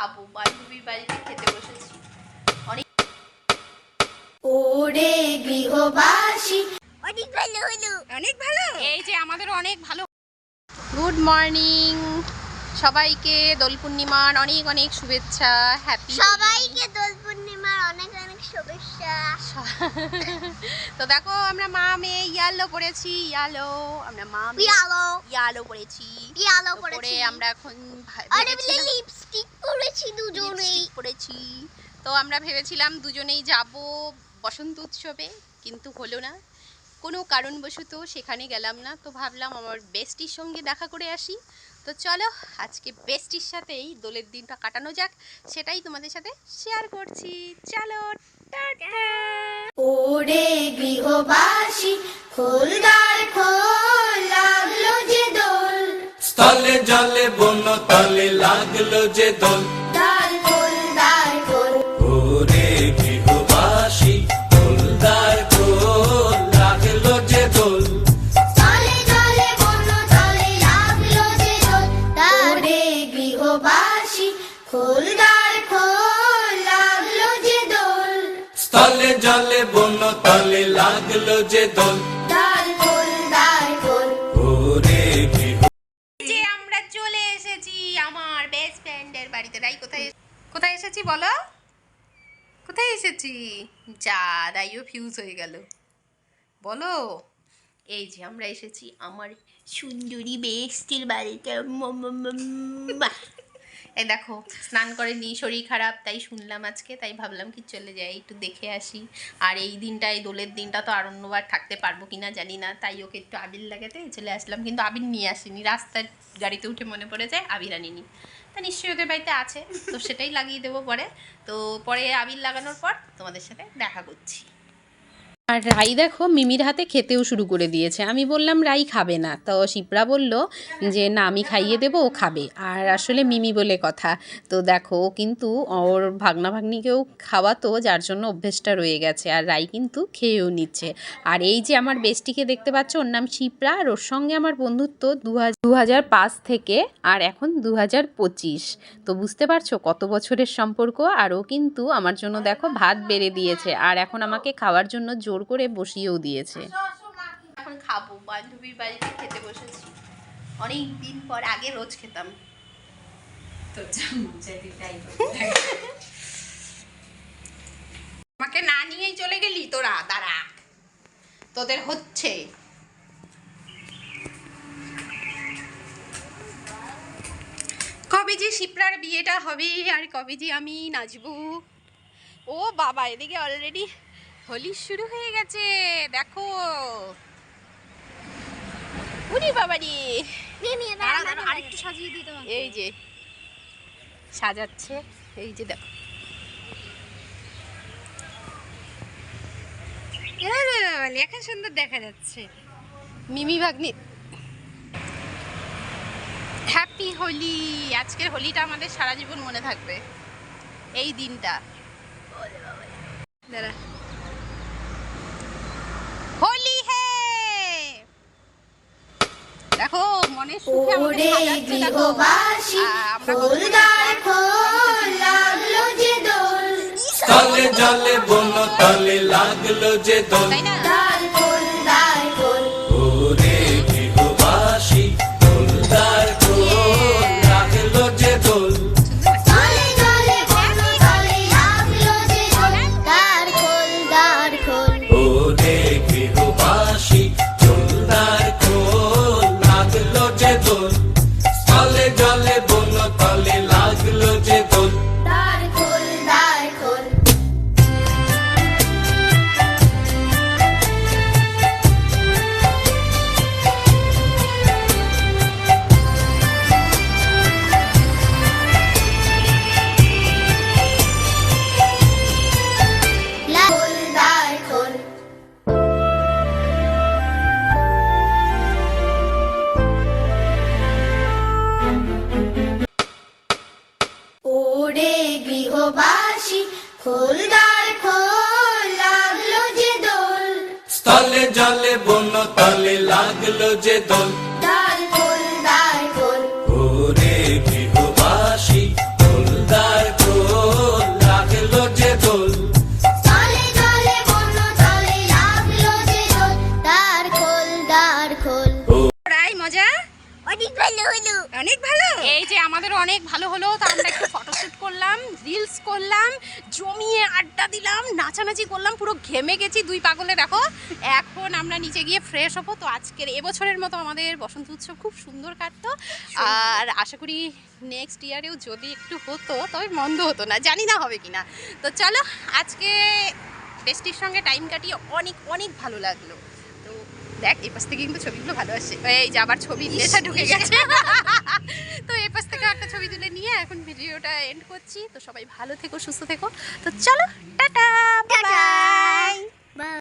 খাব বান্ধবীর বাড়িতে খেতে বসেছি। অনেক ওরে গৃহবাসী। অনেক ভালো হলো। অনেক ভালো? এই যে আমাদের অনেক ভালো গুড মর্নিং সবাইকে দোল পূর্ণিমার অনেক অনেক শুভেচ্ছা। হ্যাপি সবাইকে দোল তো দেখো আমরা মা মেয়ে ইয়ালো পড়েছি ইয়ালো। আমরা মা পিয়ালো ইয়ালো। পড়েছি। পিয়ালো তো পড়েছি। আমরা এখন আরে লিপস্টিক পরেছি দুজনেই। পরেছি তো আমরা ভেবেছিলাম দুজনেই যাব বসন্ত উৎসবে কিন্তু হলো না। কোনো কারণবশত সেখানে গেলাম না। তো ভাবলাম আমার বেস্টির সঙ্গে দেখা করে আসি। তো চলো আজকে বেস্টির সাথেই দোলের দিনটা কাটানো যাক সেটাই তোমাদের সাথে শেয়ার করছি। চলো ওরে গৃহবাসী খোলদার খোল লাগল যে দোল। স্থলে জলে বন্য তলে লাগল যে দোল। স্থলে জলে বন্য তলে লাগল যে দোল। যে আমরা চলে এসেছি আমার বেস্ট ফ্রেন্ডের বাড়িতে। রাই কোথায় কোথায় এসেছি বলো? কোথায় এসেছি? যা রাইও ফিউজ হয়ে গেল। বলো। এই যে আমরা এসেছি আমার সুন্দরী বেস্টির বাড়িতে। এই দেখো, স্নান করেনি, শরীর খারাপ, তাই শুনলাম আজকে, তাই ভাবলাম কি চলে যাই, একটু দেখে আসি। আর এই দিনটা, এই দোলের দিনটা তো আর অন্যবার থাকতে পারব কিনা জানি না, তাই ওকে একটু আবির লাগাতে চলে আসলাম, কিন্তু আবির নিয়ে আসিনি। রাস্তার গাড়িতে উঠে মনে পড়ে যায় আবির আনিনি। তা নিশ্চয়ই ওদের বাড়িতে আছে, তো সেটাই লাগিয়ে দেবো পরে। তো পরে আবির লাগানোর পর তোমাদের সাথে দেখা করছি। আর রাই দেখো মিমির হাতে খেতেও শুরু করে দিয়েছে। আমি বললাম, রাই খাবে না। তো শিপ্রা বলল যে, না, আমি খাইয়ে দেবো, ও খাবে। আর আসলে মিমি বলে কথা, তো দেখো কিন্তু ওর ভাগনা ভাগ্নিকেও খাওয়াতো, যার জন্য অভ্যেসটা রয়ে গেছে। আর রাই কিন্তু খেয়েও নিচ্ছে। আর এই যে আমার বেস্টিকে দেখতে পাচ্ছ, ওর নাম শিপ্রা, আর ওর সঙ্গে আমার বন্ধুত্ব দু হাজার পাঁচ থেকে, আর এখন দু হাজার পঁচিশ। তো বুঝতে পারছ কত বছরের সম্পর্ক, আর ও কিন্তু আমার জন্য দেখো ভাত বেড়ে দিয়েছে। আর এখন আমাকে খাওয়ার জন্য জোর করে বসিয়েও দিয়েছে। এখন খাব। বান্ধবীর বাড়িতে খেতে বসেছি। অনেক দিন পর আগে রোজ খেতাম। আমাকে না নিয়েই চলে গেলি তোরা? দাঁড়া। তোদের হচ্ছে। কবে যে শিপ্রার বিয়েটা হবে আর কবে যে আমি নাচবো। ও বাবা এদিকে অলরেডি হোলি শুরু হয়ে গেছে দেখো। উনি বাবা রে দাঁড়া, দাঁড়া, আরেকটু সাজিয়ে দিতে এই যে সাজাচ্ছে এই যে দেখো। এখন সুন্দর দেখা যাচ্ছে। মিমি ভাগ্নি। হ্যাপি হোলি আজকের হোলিটা আমাদের সারা জীবন মনে থাকবে। এই দিনটা। দাঁড়া হোলি হে দেখো মনে সুখে আমাদের সাজাচ্ছে দেখো আমরা কত জলে বন্য তলে লাগল যে দোল। তাই না? জলে গৃহবাসী খোলদার খোল লাগল যে দোল। স্থলে জলে বন্য তলে লাগল যে দোল। অনেক ভালো এই যে আমাদের অনেক ভালো হলো তো আমরা একটু ফটোশুট করলাম রিলস করলাম জমিয়ে আড্ডা দিলাম নাচানাচি করলাম পুরো ঘেমে গেছি দুই পাগলে দেখো। এখন আমরা নিচে গিয়ে ফ্রেশ হব। তো আজকের এবছরের মতো আমাদের বসন্ত উৎসব খুব সুন্দর কাটতো। আর আশা করি নেক্সট ইয়ারেও যদি একটু হতো তবে মন্দ হতো না জানি না হবে কিনা। তো চলো আজকে বেস্টির সঙ্গে টাইম কাটিয়ে অনেক অনেক ভালো লাগল। দেখ এই পাশ থেকে কিন্তু ছবিগুলো ভালো আসে। এই যে আবার ছবি নেশা ঢুকে গেছে। তো এই পাশ থেকে একটা ছবি তুলে নিয়ে এখন ভিডিওটা এন্ড করছি। তো সবাই ভালো থেকো সুস্থ থেকো। তো চলো টাটা। বাই